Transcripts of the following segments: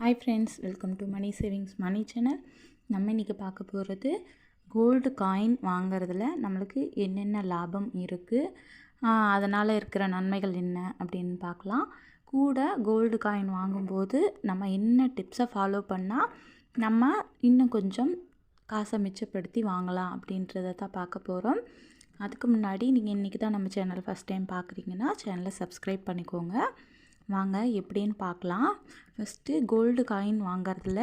Hi friends welcome to money savings money channel நம்ம இன்றைக்கி பார்க்க போகிறது கோல்டு காயின் வாங்கிறதுல நம்மளுக்கு என்னென்ன லாபம் இருக்குது அதனால் இருக்கிற நன்மைகள் என்ன அப்படின்னு பார்க்கலாம். கூட கோல்டு காயின் வாங்கும்போது நம்ம என்ன டிப்ஸை ஃபாலோ பண்ணால் நம்ம இன்னும் கொஞ்சம் காசை மிச்சப்படுத்தி வாங்கலாம் அப்படின்றத தான் பார்க்க போகிறோம் அதுக்கு முன்னாடி நீங்கள் இன்றைக்கி தான் நம்ம சேனல் ஃபஸ்ட் டைம் பார்க்குறீங்கன்னா சேனலை சப்ஸ்கிரைப் பண்ணிக்கோங்க. வாங்க எப்படின்னு பார்க்கலாம். ஃபஸ்ட்டு கோல்டு காயின் வாங்கிறதுல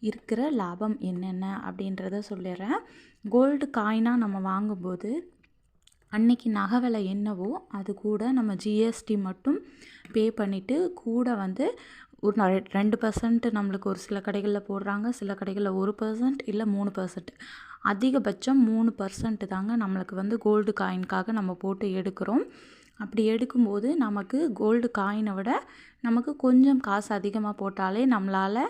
இருக்கிற லாபம் என்னென்ன அப்படின்றத சொல்லிடுறேன். கோல்டு காயினாக நம்ம வாங்கும்போது அன்னைக்கு நகை விலை என்னவோ அது கூட நம்ம ஜிஎஸ்டி மட்டும் பே பண்ணிவிட்டு கூட வந்து ஒரு ந- ரெண்டு பர்சன்ட் நம்மளுக்கு ஒரு சில கடைகளில் போடுறாங்க சில கடைகளில் ஒரு பர்சன்ட் இல்லை மூணு பர்சன்ட் அதிகபட்சம் மூணு பர்சன்ட் தாங்க நம்மளுக்கு வந்து கோல்டு காயின்காக நம்ம போட்டு எடுக்கிறோம். அப்படி எடுக்கும்போது நமக்கு கோல்டு காயினை விட நமக்கு கொஞ்சம் காசு அதிகமாக போட்டாலே நம்மளால்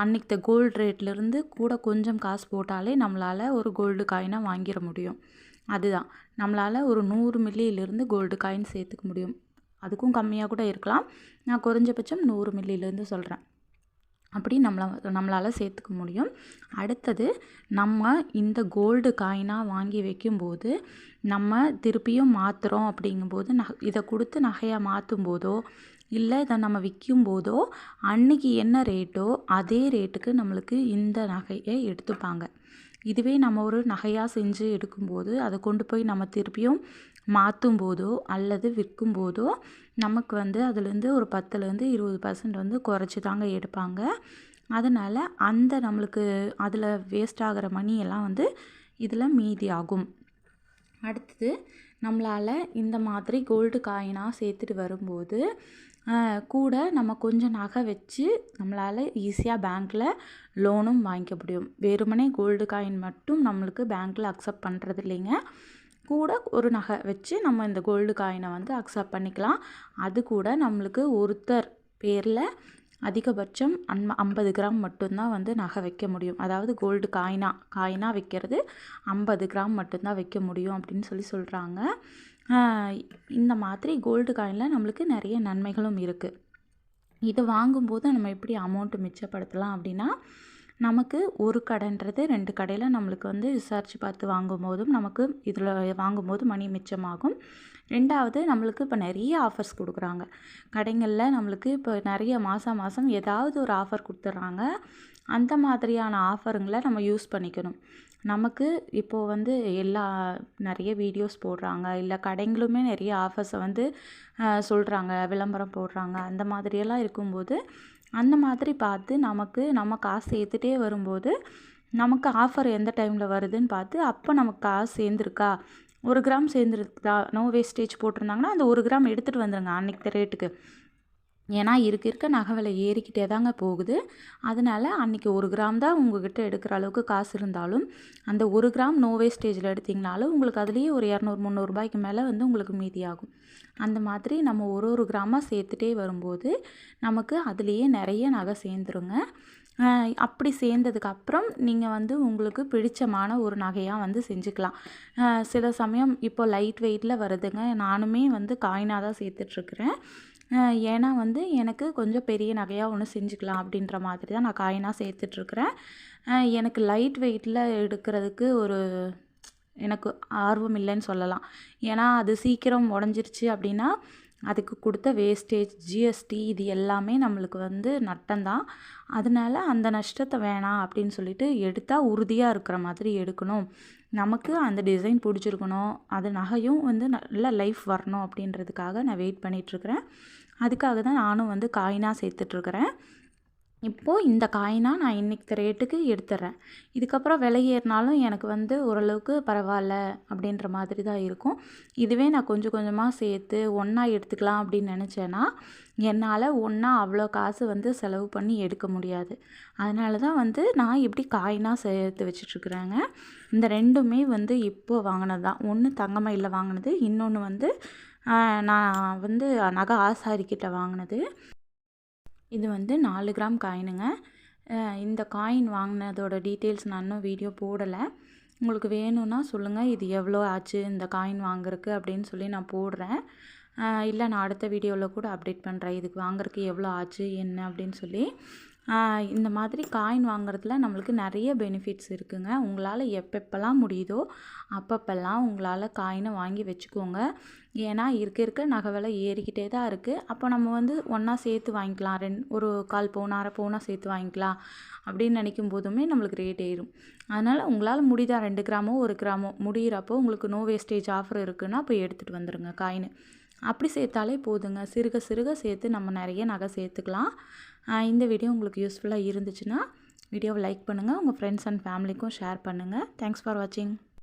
அன்னைக்கு கோல்டு ரேட்லேருந்து கூட கொஞ்சம் காசு போட்டாலே நம்மளால் ஒரு கோல்டு காயினை வாங்கிட முடியும். அதுதான். நம்மளால் ஒரு நூறு மில்லியிலேருந்து கோல்டு காயின் சேர்த்துக்க முடியும். அதுக்கும் கம்மியாக கூட இருக்கலாம். நான் குறைஞ்சபட்சம் நூறு மில்லியிலேருந்து சொல்கிறேன் அப்படி நம்மளை நம்மளால் சேர்த்துக்க முடியும். அடுத்தது நம்ம இந்த கோல்டு காயினாக வாங்கி வைக்கும்போது நம்ம திருப்பியும் மாற்றுறோம் அப்படிங்கும்போது ந இதை கொடுத்து நகையாக மாற்றும் போதோ இல்லை இதை நம்ம விற்கும் போதோ அன்னைக்கு என்ன ரேட்டோ அதே ரேட்டுக்கு நம்மளுக்கு இந்த நகையை எடுத்துப்பாங்க. இதுவே நம்ம ஒரு நகையாக செஞ்சு எடுக்கும்போது அதை கொண்டு போய் நம்ம திருப்பியும் மாற்றும் போதோ அல்லது விற்கும் போதோ நமக்கு வந்து அதுலேருந்து ஒரு பத்துலேருந்து இருபது பர்சன்ட் வந்து குறைச்சி தாங்க எடுப்பாங்க. அதனால் அந்த நம்மளுக்கு அதில் வேஸ்ட் ஆகிற மணியெல்லாம் வந்து இதில் மீதி ஆகும். அடுத்தது நம்மளால் இந்த மாதிரி கோல்டு காயினாக சேர்த்துட்டு வரும்போது கூட நம்ம கொஞ்சம் நகை வச்சு நம்மளால் ஈஸியாக பேங்க்கில் லோனும் வாங்கிக்க முடியும். வெறுமனே கோல்டு காயின் மட்டும் நம்மளுக்கு பேங்க்கில் அக்செப்ட் பண்ணுறது இல்லைங்க. கூட ஒரு நகை வச்சு நம்ம இந்த கோல்டு காயினை வந்து அக்செப்ட் பண்ணிக்கலாம். அது கூட நம்மளுக்கு ஒருத்தர் பேரில் அதிகபட்சம் அன் ஐம்பது கிராம் மட்டும்தான் வந்து நகை வைக்க முடியும். அதாவது கோல்டு காயினா காயினாக வைக்கிறது ஐம்பது கிராம் மட்டும்தான் வைக்க முடியும் அப்படின்னு சொல்லி சொல்கிறாங்க இந்த மாதிரி கோல்டு காயினில் நம்மளுக்கு நிறைய நன்மைகளும் இருக்குது இது வாங்கும்போது நம்ம எப்படி அமௌண்ட்டு மிச்சப்படுத்தலாம் அப்படின்னா நமக்கு ஒரு கடைன்றது ரெண்டு கடையில் நம்மளுக்கு வந்து விசாரித்து பார்த்து வாங்கும்போதும் நமக்கு இதில் வாங்கும்போது மணி மிச்சமாகும். ரெண்டாவது நம்மளுக்கு இப்போ நிறைய ஆஃபர்ஸ் கொடுக்குறாங்க. கடைங்களில் நம்மளுக்கு இப்போ நிறைய மாதம் மாதம் ஏதாவது ஒரு ஆஃபர் கொடுத்துட்றாங்க. அந்த மாதிரியான ஆஃபருங்களை நம்ம யூஸ் பண்ணிக்கணும். நமக்கு இப்போது வந்து எல்லா நிறைய வீடியோஸ் போடுறாங்க. இல்லை கடைங்களுமே நிறைய ஆஃபர்ஸை வந்து சொல்கிறாங்க விளம்பரம் போடுறாங்க. அந்த மாதிரியெல்லாம் இருக்கும்போது அந்த மாதிரி பார்த்து நமக்கு நம்ம காசு சேர்த்துட்டே வரும்போது நமக்கு ஆஃபர் எந்த டைமில் வருதுன்னு பார்த்து அப்போ நமக்கு காசு சேர்ந்துருக்கா? ஒரு கிராம் சேர்ந்துருக்குதா நோ வேஸ்டேஜ் போட்டிருந்தாங்கன்னா அந்த ஒரு கிராம் எடுத்துகிட்டு வந்துடுங்க அன்னைக்கு ரேட்டுக்கு ஏன்னா இருக்க இருக்க நகை விலை ஏறிக்கிட்டே தாங்க போகுது. அதனால் அன்றைக்கி ஒரு கிராம் தான் உங்கள்கிட்ட எடுக்கிற அளவுக்கு காசு இருந்தாலும் அந்த ஒரு கிராம் நோ வேஸ்டேஜில் எடுத்திங்கனாலும் உங்களுக்கு அதுலேயே ஒரு இரநூறு முந்நூறுபாய்க்கு மேலே வந்து உங்களுக்கு மீதியாகும். அந்த மாதிரி நம்ம ஒரு ஒரு கிராமாக சேர்த்துட்டே வரும்போது நமக்கு அதுலேயே நிறைய நகை சேர்ந்துருங்க. அப்படி சேர்ந்ததுக்கப்புறம் நீங்கள் வந்து உங்களுக்கு பிடிச்சமான ஒரு நகையாக வந்து செஞ்சுக்கலாம். சில சமயம் இப்போ லைட் வெயிட்டில் வருதுங்க. நானுமே வந்து காயினாக தான் சேர்த்துட்ருக்குறேன் ஏன்னா வந்து எனக்கு கொஞ்சம் பெரிய நகையாக ஒன்று செஞ்சுக்கலாம் அப்படின்ற மாதிரி தான் நான் காயினாக சேர்த்துட்ருக்குறேன். எனக்கு லைட் வெயிட்டில் எடுக்கிறதுக்கு ஒரு எனக்கு ஆர்வம் இல்லைன்னு சொல்லலாம். ஏன்னா அது சீக்கிரம் உடஞ்சிருச்சு அப்படின்னா அதுக்கு கொடுத்த வேஸ்டேஜ் ஜிஎஸ்டி இது எல்லாமே நம்மளுக்கு வந்து நட்டம்தான். அதனால அந்த நஷ்டத்தை வேணாம் அப்படின்னு சொல்லிட்டு எடுத்தால் உறுதியாக இருக்கிற மாதிரி எடுக்கணும். நமக்கு அந்த டிசைன் பிடிச்சிருக்கணும். அது நகையும் வந்து நல்ல லைஃப் வரணும் அப்படின்றதுக்காக நான் வெயிட் பண்ணிகிட்ருக்கிறேன் அதுக்காக தான் நானும் வந்து காயினாக சேர்த்துட்ருக்குறேன் இப்போது இந்த காயினாக நான் இன்னைக்கு ரேட்டுக்கு எடுத்துடுறேன் இதுக்கப்புறம் விலை ஏறினாலும் எனக்கு வந்து ஓரளவுக்கு பரவாயில்ல அப்படின்ற மாதிரி தான் இருக்கும். இதுவே நான் கொஞ்சம் கொஞ்சமாக சேர்த்து ஒன்றா எடுத்துக்கலாம் அப்படின்னு நினச்சேன்னா என்னால் ஒன்றா அவ்வளோ காசு வந்து செலவு பண்ணி எடுக்க முடியாது. அதனால தான் வந்து நான் இப்படி காயினாக சேர்த்து வச்சிட்ருக்குறேங்க. இந்த ரெண்டுமே வந்து இப்போ வாங்கினது தான். ஒன்று தங்கமயிலில் வாங்கினது இன்னொன்று வந்து நான் வந்து நகை ஆசாரிக்கிட்ட வாங்கினது. இது வந்து நாலு கிராம் காயினுங்க. இந்த காயின் வாங்கினதோட டீட்டெயில்ஸ் நான் இன்னும் வீடியோ போடலை. உங்களுக்கு வேணும்னா சொல்லுங்கள் இது எவ்வளோ ஆச்சு இந்த காயின் வாங்குறதுக்கு அப்படின்னு சொல்லி நான் போடுறேன். இல்லை நான் அடுத்த வீடியோவில் கூட அப்டேட் பண்ணுறேன் இதுக்கு வாங்குறதுக்கு எவ்வளோ ஆச்சு என்ன அப்படின்னு சொல்லி. இந்த மாதிரி காயின் வாங்குறதுல நம்மளுக்கு நிறைய பெனிஃபிட்ஸ் இருக்குங்க. உங்களால் எப்பப்பெல்லாம் முடியுதோ அப்பப்பெல்லாம் உங்களால் காயினை வாங்கி வச்சுக்கோங்க. ஏன்னா இருக்க இருக்க நகை விலை ஏறிக்கிட்டே தான் இருக்குது அப்போ நம்ம வந்து ஒன்றா சேர்த்து வாங்கிக்கலாம். ரெண்டு ஒரு கால் பவுன் அரை பவுனாக சேர்த்து வாங்கிக்கலாம். அப்படின்னு நினைக்கும் போதுமே நம்மளுக்கு ரேட் ஏறும். அதனால் உங்களால் முடிதா ரெண்டு கிராமோ ஒரு கிராமோ முடியிறப்போ உங்களுக்கு நோ வேஸ்டேஜ் ஆஃபர் இருக்குன்னா போய் எடுத்துகிட்டு வந்துடுங்க காயின் அப்படி சேர்த்தாலே போதுங்க. சிறுக சிறுக சேர்த்து நம்ம நிறைய நகை சேர்த்துக்கலாம். இந்த வீடியோ உங்களுக்கு யூஸ்ஃபுல்லாக இருந்துச்சுன்னா வீடியோவை லைக் பண்ணுங்கள் உங்கள் ஃப்ரெண்ட்ஸ் அண்ட் ஃபேமிலிக்கும் ஷேர் பண்ணுங்கள் தேங்க்ஸ் ஃபார் வாட்சிங்